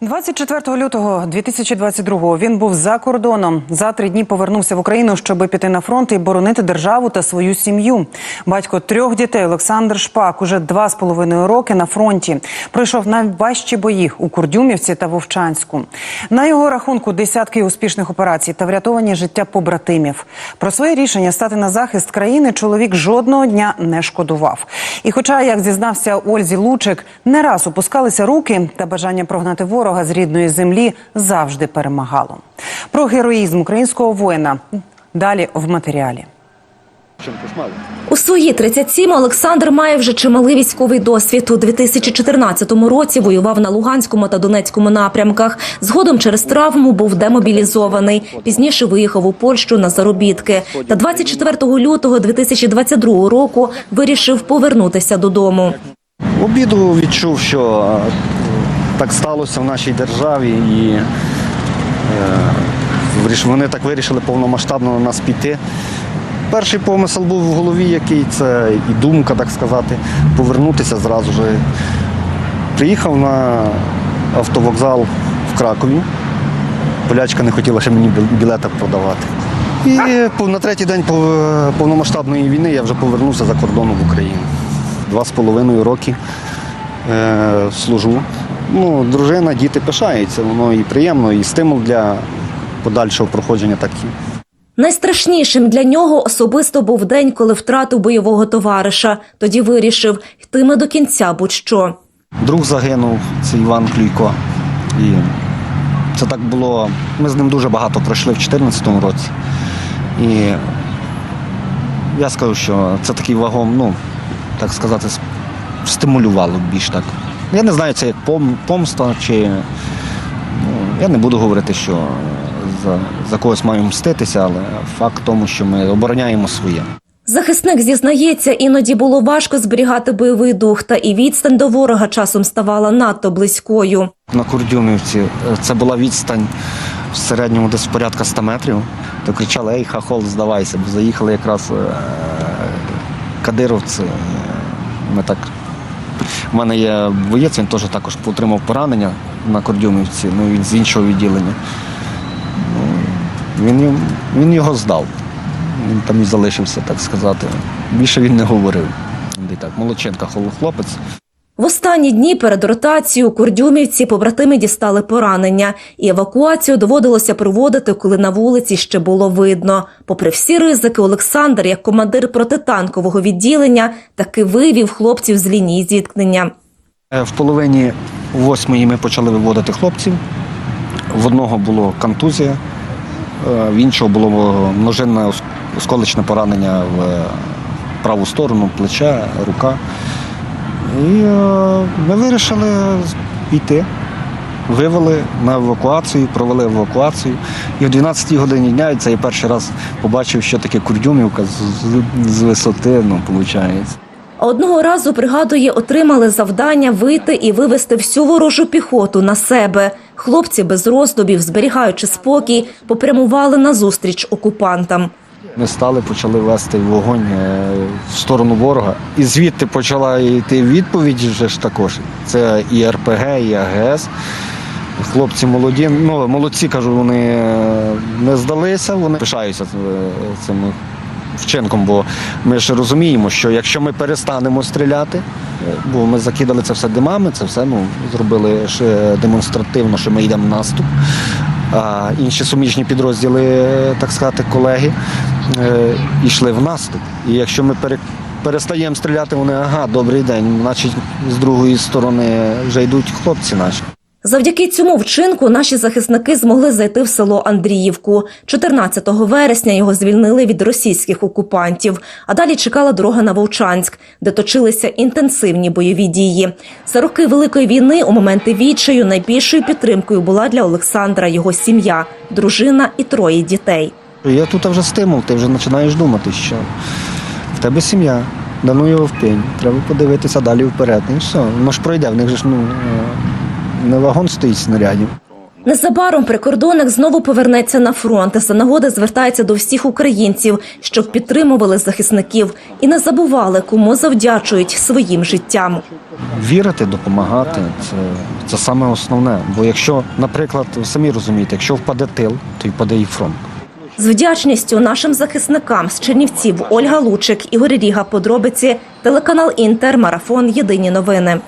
24 лютого 2022-го він був за кордоном. За три дні повернувся в Україну, щоб піти на фронт і боронити державу та свою сім'ю. Батько трьох дітей Олександр Шпак уже два з половиною роки на фронті. Пройшов найважчі бої у Курдюмівці та Вовчанську. На його рахунку десятки успішних операцій та врятовані життя побратимів. Про своє рішення стати на захист країни чоловік жодного дня не шкодував. І, хоча, як зізнався Ользі Лучик, не раз опускалися руки та бажання прогнати ворога з рідної землі завжди перемагало. Про героїзм українського воїна далі в матеріалі. У свої 37 Олександр має вже чималий військовий досвід. У 2014 році воював на Луганському та Донецькому напрямках. Згодом через травму був демобілізований. Пізніше виїхав у Польщу на заробітки. Та 24 лютого 2022 року вирішив повернутися додому. Обіду відчув, що так сталося в нашій державі, і е, вони так вирішили повномасштабно на нас піти. Перший помисел був в голові, який це і думка, так сказати, повернутися зразу ж. Приїхав на автовокзал в Кракові. Полячка не хотіла ще мені біл- білета продавати. І на третій день повномасштабної війни я вже повернувся за кордону в Україну. Два з половиною роки е, служу. Ну, дружина, діти пишаються, воно і приємно, і стимул для подальшого проходження таких. Найстрашнішим для нього особисто був день, коли втратив бойового товариша. Тоді вирішив йтиме до кінця будь-що. Друг загинув, це Іван Клюйко. І це так було. Ми з ним дуже багато пройшли в 2014 році. І я скажу, що це такий вагом, ну, так сказати, стимулювало більш так. Я не знаю, це як пом- помста чи. Ну, я не буду говорити, що за, за когось маю мститися, але факт в тому, що ми обороняємо своє. Захисник зізнається, іноді було важко зберігати бойовий дух, та і відстань до ворога часом ставала надто близькою. На Курдюмівці е, це була відстань в середньому десь порядка 100 метрів. То кричали, ей, хахол, здавайся, бо заїхали якраз е, кадировці. Ми так. У мене є боєць, він теж також отримав поранення на Кордюмівці, ну він з іншого відділення. Ну, він, він його здав. Він там і залишився, так сказати. Більше він не говорив. Так, Молодченка хлопець. В останні дні перед ротацією Курдюмівці побратими дістали поранення, і евакуацію доводилося проводити, коли на вулиці ще було видно. Попри всі ризики, Олександр, як командир протитанкового відділення, таки вивів хлопців з лінії зіткнення. Е, В половині восьмої ми почали виводити хлопців. В одного було контузія, е, в іншого було множинне ос- осколочне поранення в е, праву сторону, плече, рука. І е, ми вирішили йти. Вивели на евакуацію, провели евакуацію. І о 12-й годині дня це я перший раз побачив, що таке Курдюмівка з, з, висоти, ну, виходить. Одного разу, пригадує, отримали завдання вийти і вивести всю ворожу піхоту на себе. Хлопці без роздобів, зберігаючи спокій, попрямували назустріч окупантам. Ми стали, почали вести вогонь е, в сторону ворога. І звідти почала йти відповідь вже ж також. Це і РПГ, і АГС. Хлопці молоді, ну молодці, кажу, вони е, не здалися, вони пишаються е, цим вчинком, бо ми ж розуміємо, що якщо ми перестанемо стріляти, бо ми закидали це все димами, це все ну, зробили ще демонстративно, що ми йдемо в наступ. А інші суміжні підрозділи, так сказати, колеги, йшли в наступ. І якщо ми пере- перестаємо стріляти, вони ага, добрий день, значить з другої сторони вже йдуть хлопці наші. Завдяки цьому вчинку наші захисники змогли зайти в село Андріївку. 14 вересня його звільнили від російських окупантів. А далі чекала дорога на Вовчанськ, де точилися інтенсивні бойові дії. За роки Великої війни у моменти відчаю найбільшою підтримкою була для Олександра його сім'я, дружина і троє дітей. Є тут вже стимул, ти вже починаєш думати, що в тебе сім'я, да ну його в пень, треба подивитися далі вперед. І все, воно ж пройде, в них же ж ну, е, не вагон стоїть снарядів. Незабаром прикордонник знову повернеться на фронт. За нагоди звертається до всіх українців, щоб підтримували захисників і не забували, кому завдячують своїм життям. Вірити, допомагати це, це саме основне. Бо якщо, наприклад, ви самі розумієте, якщо впаде тил, то й впаде і фронт. З вдячністю нашим захисникам з Чернівців Ольга Лучик, Ігор Ріга, подробиці, телеканал Інтер, марафон. Єдині новини.